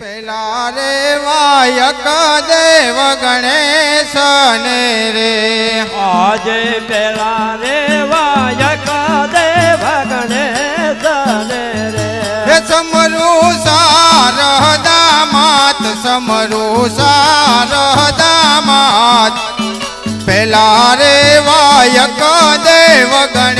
પેલા રે વાયક દેવ ગણેશ ને રે. આજે પેલા રે વાયક દેવ ગણેશ ને રે. હે સારદા માત સમરું સારદા માત પેલા રે વાયક દેવ ગણેશ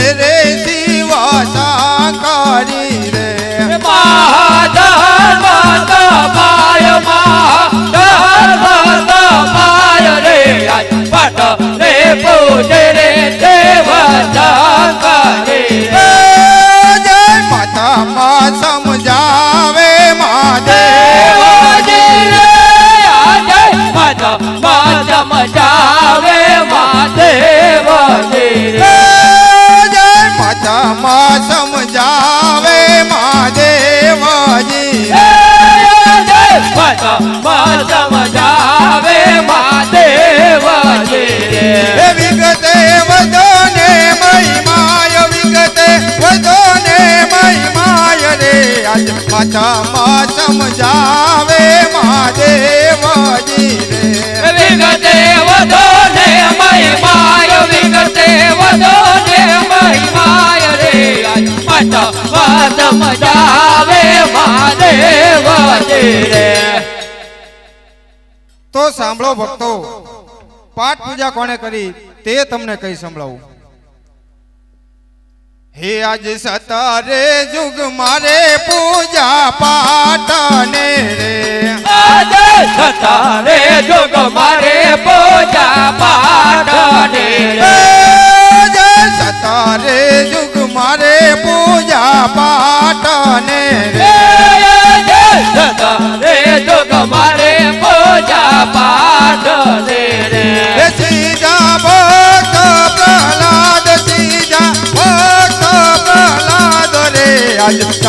આજ માતા માં સમજાવે મહાદેવજી રે વિગતે વધો ને મહિમાય વિગતે વધો ને મહિમાય રે. આજ માતા માતા મહાદેવજી રે તો સાંભળો ભક્તો પાઠ પૂજા કોણે કરી તે તમને કઈ સંભળાવું. હે આજ સતારે જુગ મારે પૂજા પાઠ ને રે. આજ સતારે જુગ મારે પૂજા પાઠને રે.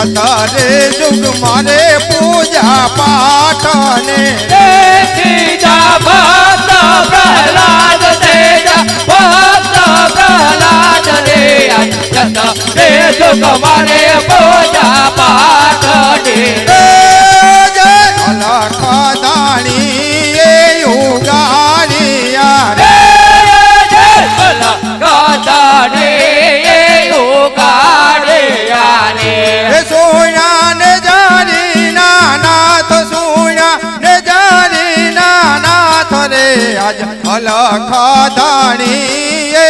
સતારે જુગ મારે પૂજા પાઠને. સીતા ભક્ત પ્રહલાદ તેજા ભક્ત પ્રહલાદ રે સતારે મારે પૂજા પાઠ અલખ એ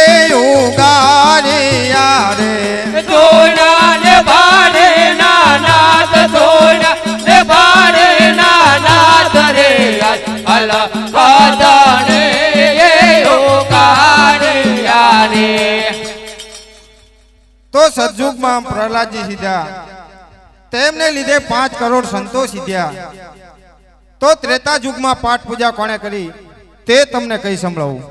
રે. તો સતયુગમાં પ્રહલાદજી સીધા તેમને લીધે પાંચ કરોડ સંતો સીધ્યા તો ત્રેતા યુગમાં પાઠ પૂજા કોણે કરી? તે તમને કઈ સંભળાવું?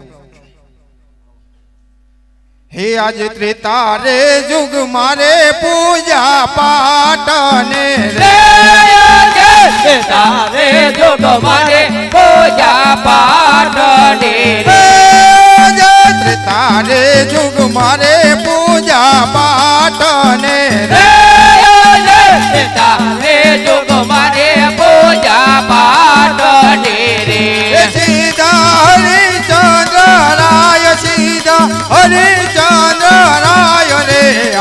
હે આજે ત્રેતા રે યુગ મારે પૂજા પાટને રે. તારે જુગ મારે પૂજા પાટને રે. તારે યુગ મારે પૂજા પાટને રે.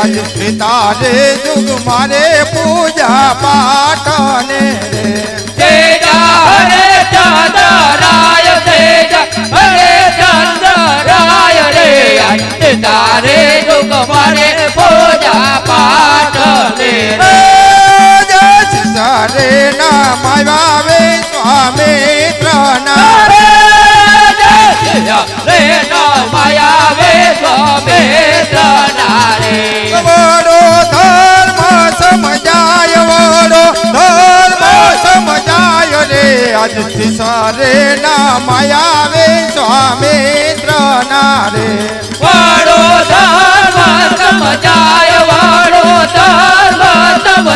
આજ પિતા રે જુગ મારે પૂજા પાઠને રે. તેજા હરે ચંદ્રાય તેજા હરે ચંદ્રાય રે તારે જોગ મારે પૂજા પાઠ આજથી સરે ના માયા વે સ્વામિત્ર વાળો ધર્મ વાળો ધર્મ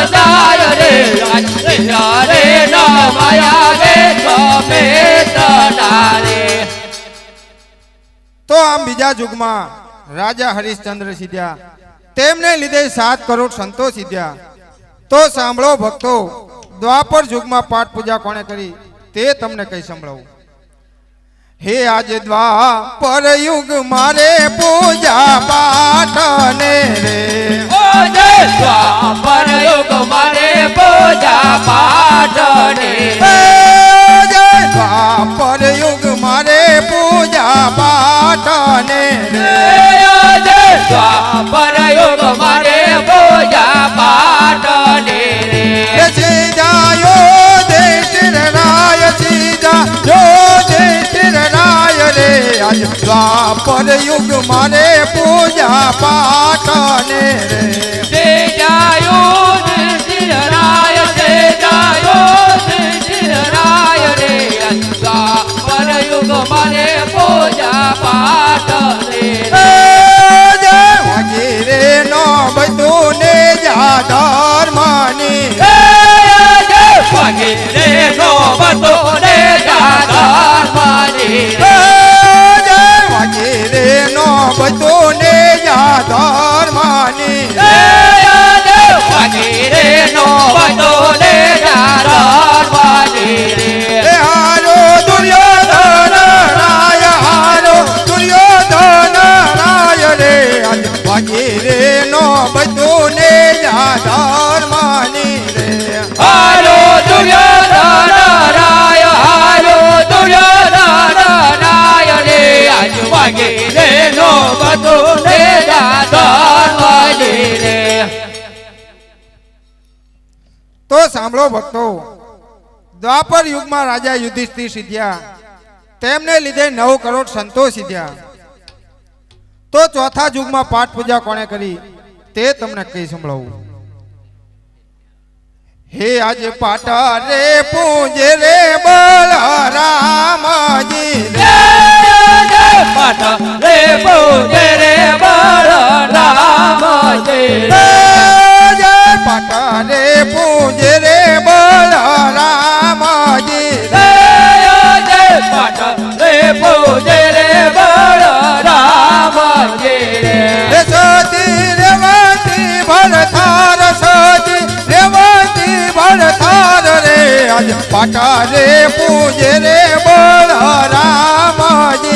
રે. આજથી ના માયા વે સ્વામિત્ર તો આમ બીજા યુગમાં રાજા હરિશ્ચંદ્ર સીધ્યા. તેમને લીધે સાત કરોડ સંતો સીધ્યા તો સાંભળો ભક્તો દ્વાપર જુગમાં પાઠ પૂજા કોણે કરી? તે તમને કઈ સંભળાવું? હે આજે દ્વાપર યુગ મારે પૂજા પાઠ ને રે. ઓ જય દ્વાપર યુગ મારે પૂજા પાઠ ને હે જય દ્વાપર યુગ મારે પૂજા પાઠ ને રે દ્વાપર યુગ મારે પૂજા પાઠ ને રે. સાંભળો ભક્તો. દ્વાપર યુગમાં રાજા યુધિષ્ઠિર સિદ્ધ્યા તેમને લીધે નવ કરોડ સંતો સિદ્ધ્યા તો ચોથા યુગમાં પાઠ પૂજા કોણે કરી? તે તમને કઈ સંભળાવું. હે આજે પાટા રે પૂજે રે બલરામજી રે. પાટ રે પૂજે રે બળ રામ જય જય પાટા રે પાટા રે પૂજે રે બલરામજી રે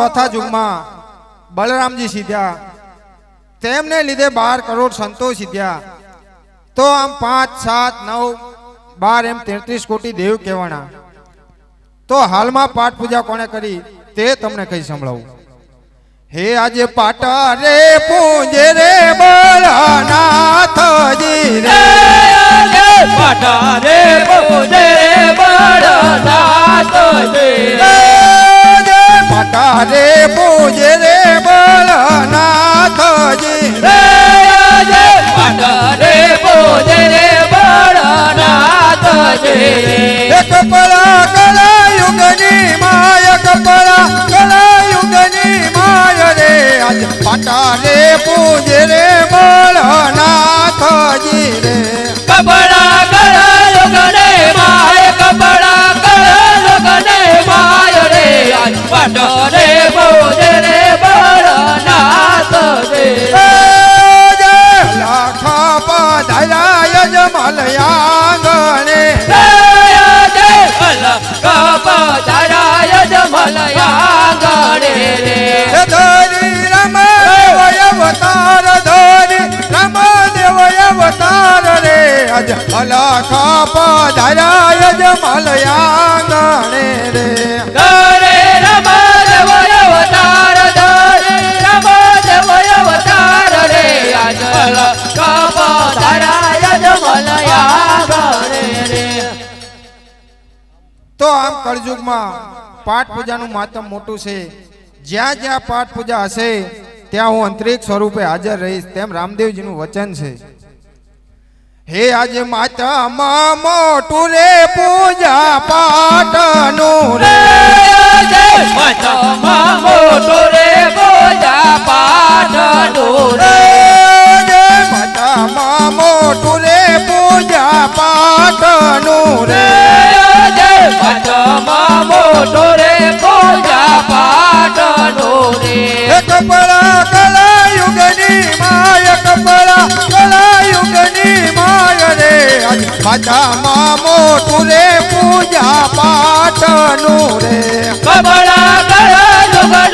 ચોથા યુગમાં બલરામજી સીધ્યા. તેમને લીધે બાર કરોડ સંતો સીધ્યા. તો આમ પાંચ, સાત, નવ, બાર એમ તેત્રીસ કોટી દેવ કહેવાના. તો હાલમાં પાઠ પૂજા કોણે કરી તે તમને કઈ સંભળાવું. હે આજે પાટા રે, પૂજે રે બળનાથજી રે. રે, પૂજે રે બળનાથજી જય પાટા રે પૂજે રે બળનાથજી. રે રે! પટ રે પૂજે રે. બળ નાથ રે લાખા પધાર્યા યજમલ આંગણે જય જય જમલયા ગણે રે ધરી રામ અવતાર ધરી રામ દેવ અવતાર રે. અજ અલખ પધાર્યા જમલયા ગણે તો આમ કળજુગમાં પાઠ પૂજાનું માતમ મોટું છે. જ્યાં જ્યાં પાઠ પૂજા હશે ત્યાં હું અંતરિક સ્વરૂપે હાજર રહીશ તેમ રામદેવજીનું વચન છે. હે આજે માતામાં મોટું રે પૂજા પાઠનું રે. મોટું રે પૂજા પાઠનું રે. રે મોટું રે કપડા કલાયુગની માય કપડા કલાયુગની માય રે. આજ મોટું રે પૂજા પાઠનું રે. કપડા કરા